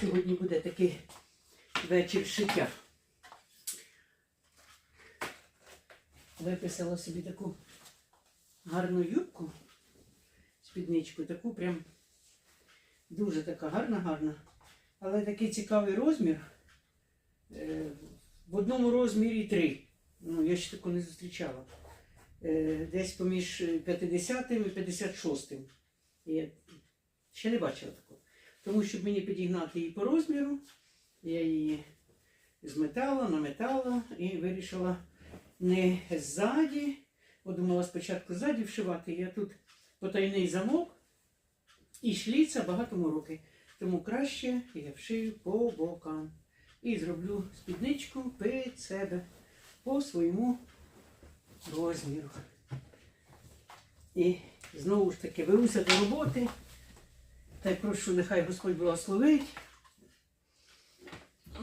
Сьогодні буде такий вечір шиття. Виписала собі таку гарну юбку, спідничку, таку прям дуже така гарна, гарна. Але такий цікавий розмір. Е, В одному розмірі три. Ну, я ще таку не зустрічала. Е, Десь поміж 50 і 56. Я ще не бачила такого. Тому щоб мені підігнати її по розміру, я її зметала, наметала і вирішила не ззаді. Бо думала спочатку ззаді вшивати. Я тут потайний замок і шліця багато мороки. Тому краще я вшию по бокам. І зроблю спідничку під себе по своєму розміру. І знову ж таки беруся до роботи. Та й прошу, нехай Господь благословить.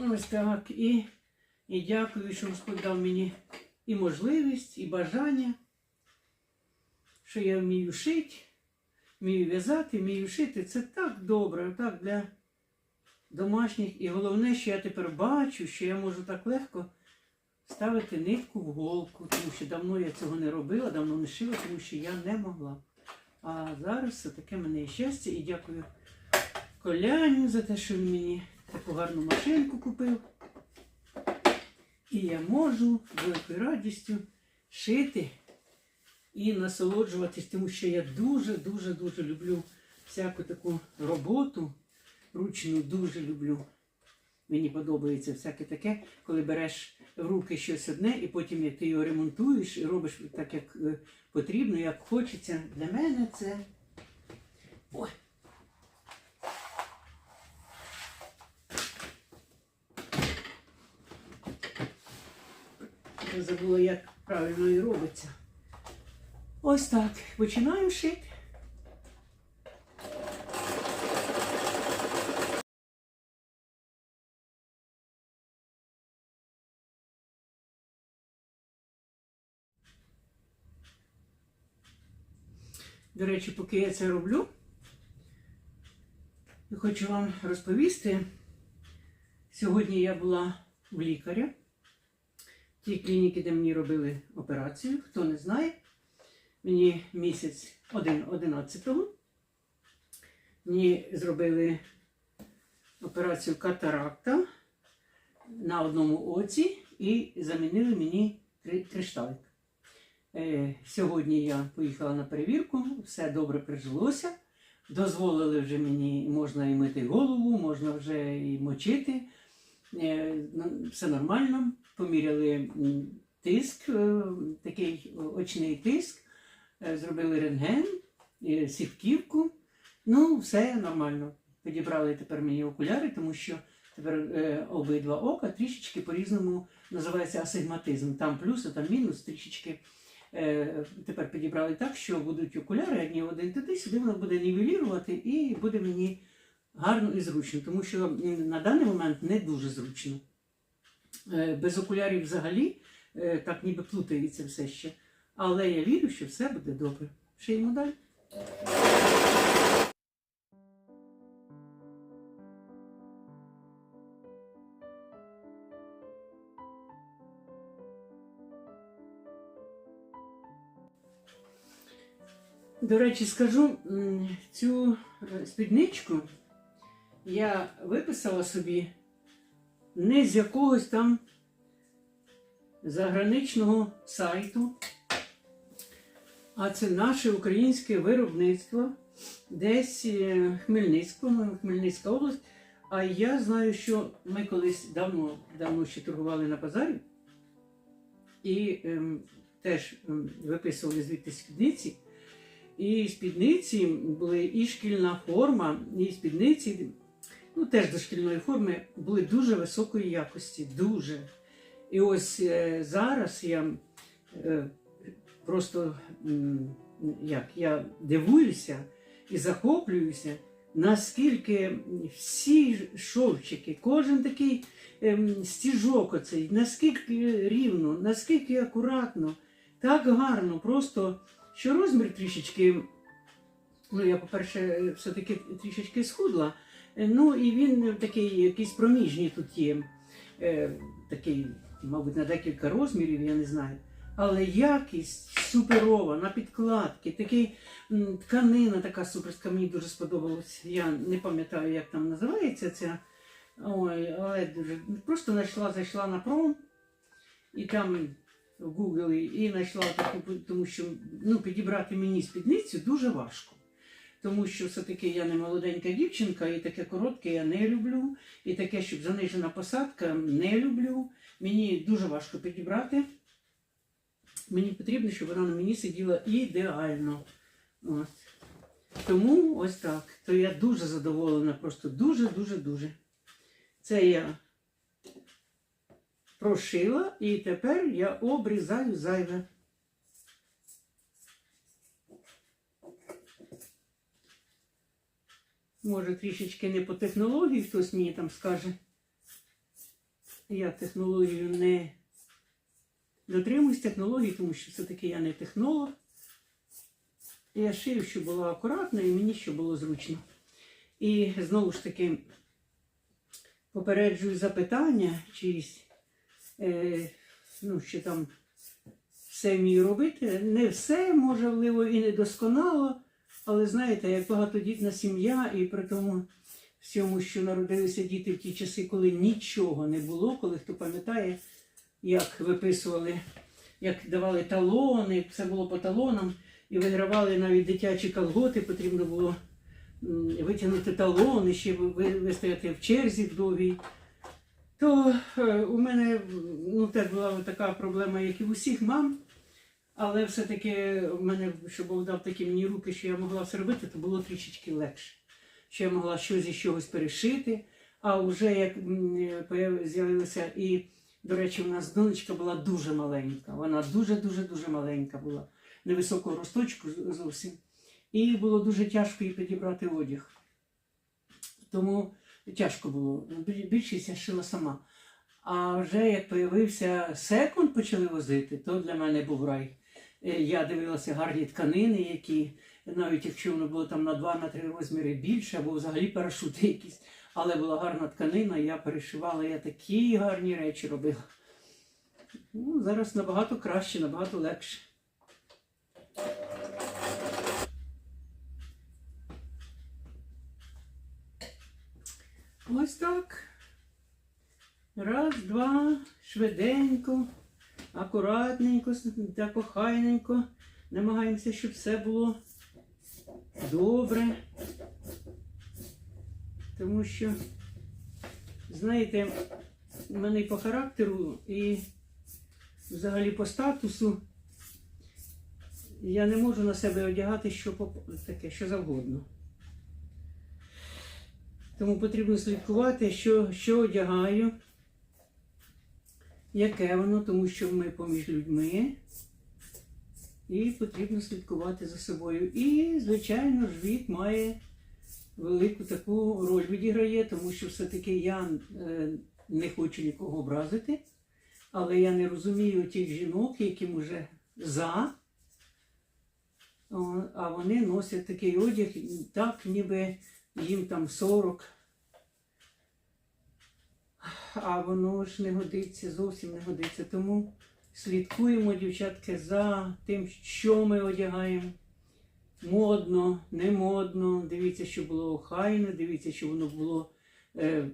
Ось так. І, і дякую, що Господь дав мені і можливість, і бажання, що я вмію шити, вмію в'язати, вмію шити. Це так добре, так для домашніх. І головне, що я тепер бачу, що я можу так легко ставити нитку в голку, тому що давно я цього не робила, давно не шила, тому що я не могла. А зараз все таке мене щастя і дякую Коляню за те, що він мені таку гарну машинку купив. І я можу з великою радістю шити і насолоджуватись, тому що я дуже-дуже-дуже люблю всяку таку роботу. Ручну дуже люблю. Мені подобається всяке таке, коли береш в руки щось одне, і потім ти його ремонтуєш і робиш так, як е, потрібно, як хочеться. Для мене це. Ой. Я забула, як правильно і робиться. Ось так. Починаю шити. До речі, поки я це роблю, я хочу вам розповісти. Сьогодні я була в лікаря, тій клініці, де мені робили операцію. Хто не знає, мені місяць 1, 11-го Мені зробили операцію катаракта на одному оці і замінили мені кри- кришталик. Е, Сьогодні я поїхала на перевірку, все добре прижилося. Дозволили вже мені, можна і мити голову, можна вже і мочити. Е, Все нормально. Поміряли тиск, е, такий очний тиск, е, зробили рентген, е, сівківку. Ну, все нормально. Підібрали тепер мені окуляри, тому що тепер обидва ока трішечки по-різному називається асигматизм. Там плюс, а там мінус трішечки. Тепер підібрали так, що будуть окуляри одні один туди, сюди воно буде нівелірувати і буде мені гарно і зручно, тому що на даний момент не дуже зручно. Е, Без окулярів взагалі е, так ніби плутається все ще. Але я вірю, що все буде добре. Шиємо далі. До речі, скажу, цю е, спідничку я виписала собі не з якогось там заграничного сайту, а це наше українське виробництво, десь е, Хмельницького, ну, Хмельницька область. А я знаю, що ми колись давно, давно ще торгували на базарі і ем, теж ем, виписували звідти спідниці. І спідниці були і шкільна форма, і спідниці, ну теж до шкільної форми, були дуже високої якості, дуже. І ось е, зараз я е, просто як, я дивуюся і захоплююся, наскільки всі шовчики, кожен такий ем, стіжок оцей, наскільки рівно, наскільки акуратно, так гарно, просто що розмір трішечки, ну я, по-перше, все-таки трішечки схудла, Ну і він такий якийсь проміжній тут є. Е, такий, мабуть, на декілька розмірів, я не знаю. Але якість суперова, на підкладки, такий тканина така суперська, мені дуже сподобалась. Я не пам'ятаю, як там називається ця. Ой, але дуже просто знайшла, зайшла на пром і там в Google і знайшла таку, тому що ну, підібрати мені спідницю дуже важко. Тому що все-таки я не молоденька дівчинка, і таке коротке я не люблю, і таке, щоб занижена посадка, не люблю. Мені дуже важко підібрати. Мені потрібно, щоб вона на мені сиділа ідеально. От. Тому ось так. То я дуже задоволена, просто дуже-дуже-дуже. Це я прошила і тепер я обрізаю зайве. Може, трішечки не по технології, хтось мені там скаже. Я технологію не дотримуюсь технології, тому що все-таки я не технолог. Я шию, щоб було акуратно і мені щоб було зручно. І знову ж таки попереджую запитання чиїсь, е, ну, що там все вмію робити. Не все, можливо, і не досконало, але знаєте, як багатодітна сім'я, і при тому всьому, що народилися діти в ті часи, коли нічого не було, коли хто пам'ятає, як виписували, як давали талони, все було по талонам, і вигравали навіть дитячі колготи, потрібно було витягнути талони, ще вистояти в черзі довгій. То е, у мене ну, теж була така проблема, як і у всіх мам. Але все-таки в мене, щоб Бог дав такі мені руки, що я могла все робити, то було трішечки легше. Що я могла щось із чогось перешити. А вже як м, з'явилася і, до речі, у нас донечка була дуже маленька. Вона дуже-дуже дуже маленька була, невисокого росточку зовсім. І було дуже тяжко їй підібрати одяг. Тому тяжко було. Більшість я шила сама. А вже як появився секунд, почали возити, то для мене був рай. Е, Я дивилася гарні тканини, які, навіть якщо воно було там на 2-3 розміри більше, або взагалі парашути якісь, але була гарна тканина, я перешивала, я такі гарні речі робила. Ну, зараз набагато краще, набагато легше. Ось так. Раз, два, швиденько, акуратненько, так охайненько. Намагаємося, щоб все було добре. Тому що, знаєте, в мене по характеру, і взагалі по статусу я не можу на себе одягати що таке, що завгодно. Тому потрібно слідкувати, що, що одягаю, яке воно, тому що ми поміж людьми. І потрібно слідкувати за собою. І, звичайно ж, має велику таку роль відіграє, тому що все-таки я е, не хочу нікого образити, але я не розумію тих жінок, яким уже за, а вони носять такий одяг, так ніби їм там 40. А воно ж не годиться, зовсім не годиться. Тому слідкуємо, дівчатки, за тим, що ми одягаємо. Модно, не модно. Дивіться, що було охайно, дивіться, що воно було е,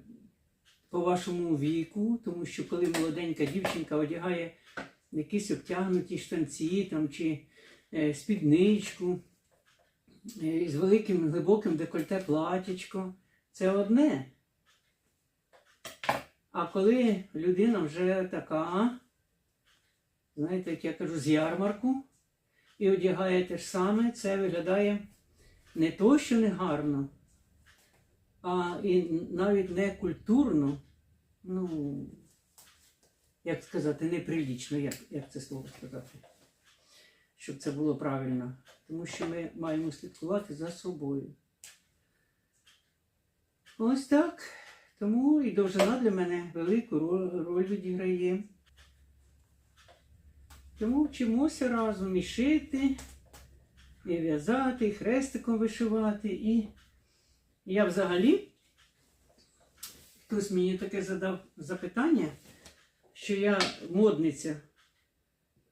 по вашому віку. Тому що коли молоденька дівчинка одягає якісь обтягнуті штанці там, чи е, спідничку е, з великим глибоким декольте платічко, це одне. А коли людина вже така, знаєте, як я кажу, з ярмарку, і одягає те ж саме, це виглядає не то, що не гарно, а і навіть не культурно, ну, як сказати, неприлічно, як, як це слово сказати, щоб це було правильно. Тому що ми маємо слідкувати за собою. Ось так. Тому і довжина для мене велику роль відіграє. Тому вчимося разом і шити, і в'язати, і хрестиком вишивати. І я взагалі хтось мені таке задав запитання, що я модниця.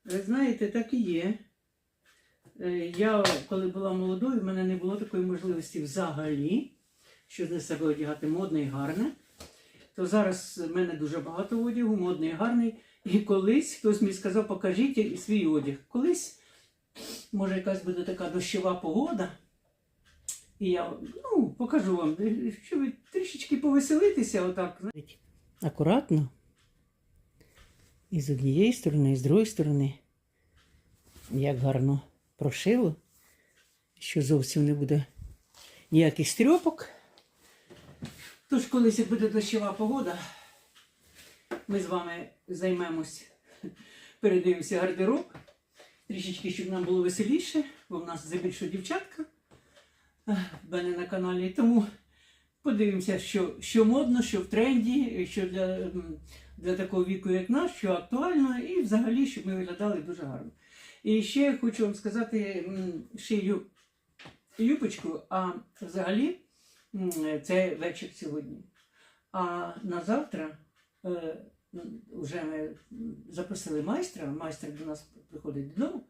Ви знаєте, так і є. Е, Я, коли була молодою, в мене не було такої можливості взагалі, що на себе одягати модне і гарне. То зараз в мене дуже багато одягу, модний гарний. І колись хтось мені сказав, покажіть свій одяг. Колись, може, якась буде така дощова погода. І я ну, покажу вам, щоб трішечки повеселитися, отак. Акуратно. І з однієї сторони, і з другої сторони. Як гарно прошило, що зовсім не буде ніяких стрьопок. Тож, колись як буде дощова погода, ми з вами займемось, передивимося гардероб. Трішечки, щоб нам було веселіше, бо в нас здебільшого дівчатка е, в мене на каналі. Тому подивимося, що, що модно, що в тренді, що для, для такого віку, як наш, що актуально, і взагалі, щоб ми виглядали дуже гарно. І ще хочу вам сказати, шию юбочку, а взагалі це вечір сьогодні. А на завтра е, вже ми запросили майстра, майстер до нас приходить додому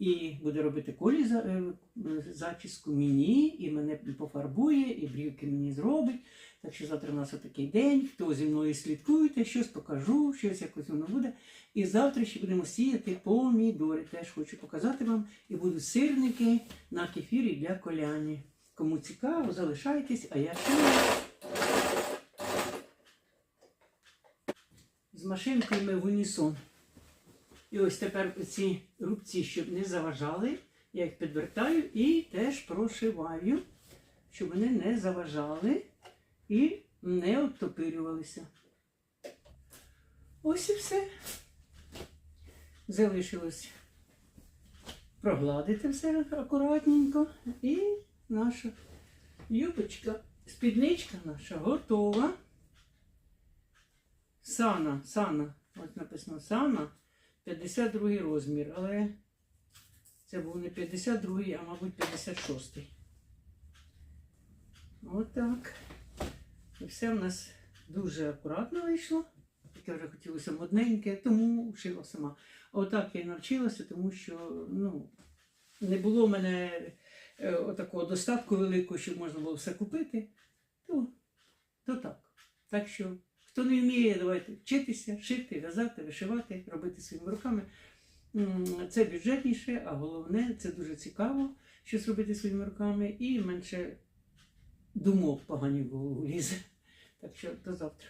і буде робити колі е, зачіску мені, і мене пофарбує, і брівки мені зробить. Так що завтра у нас отакий день. Хто зі мною слідкуєте, щось покажу, щось якось воно буде. І завтра ще будемо сіяти помідори. Теж хочу показати вам. І будуть сирники на кефірі для коляні. Кому цікаво, залишайтесь, а я ще з машинкою ми в унісон. І ось тепер ці рубці, щоб не заважали, я їх підвертаю і теж прошиваю, щоб вони не заважали і не обтопирювалися. Ось і все. Залишилось прогладити все акуратненько. І наша юбочка, спідничка наша готова. Сана, сана. Ось написано сана. 52 розмір, але це був не 52, а мабуть 56. Отак. І все в нас дуже акуратно вийшло. Таке вже хотілося модненьке, тому шила сама. Отак я і навчилася, тому що ну, не було в мене отакого достатку великого, щоб можна було все купити. То, то так. Так що, хто не вміє, давайте вчитися, шити, в'язати, вишивати, робити своїми руками. Це бюджетніше, а головне, це дуже цікаво, щось робити своїми руками, і менше думок погані в лізе. Так що до завтра.